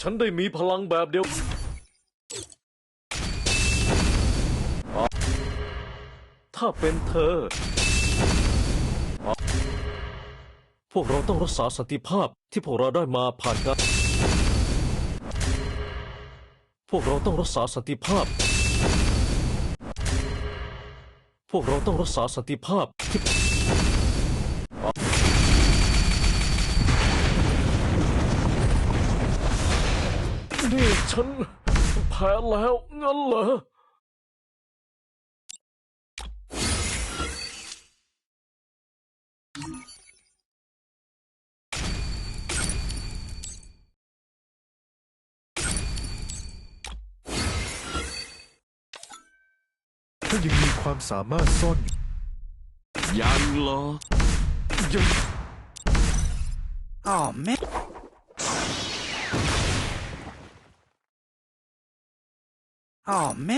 ฉันได้มีพลังแบบเดียว ถ้าเป็นเธอ พวกเราต้องรักษาสันติภาพที่พวกเราได้มาผ่านการ พวกเราต้องรักษาสันติภาพ พวกเราต้องรักษาสันติภาพที่ นี่ฉันแพ้แล้วงั้นเหรอถ้ายังมีความสามารถซ่อนอยู่ยังเหรอยัง Oh man. Oh man.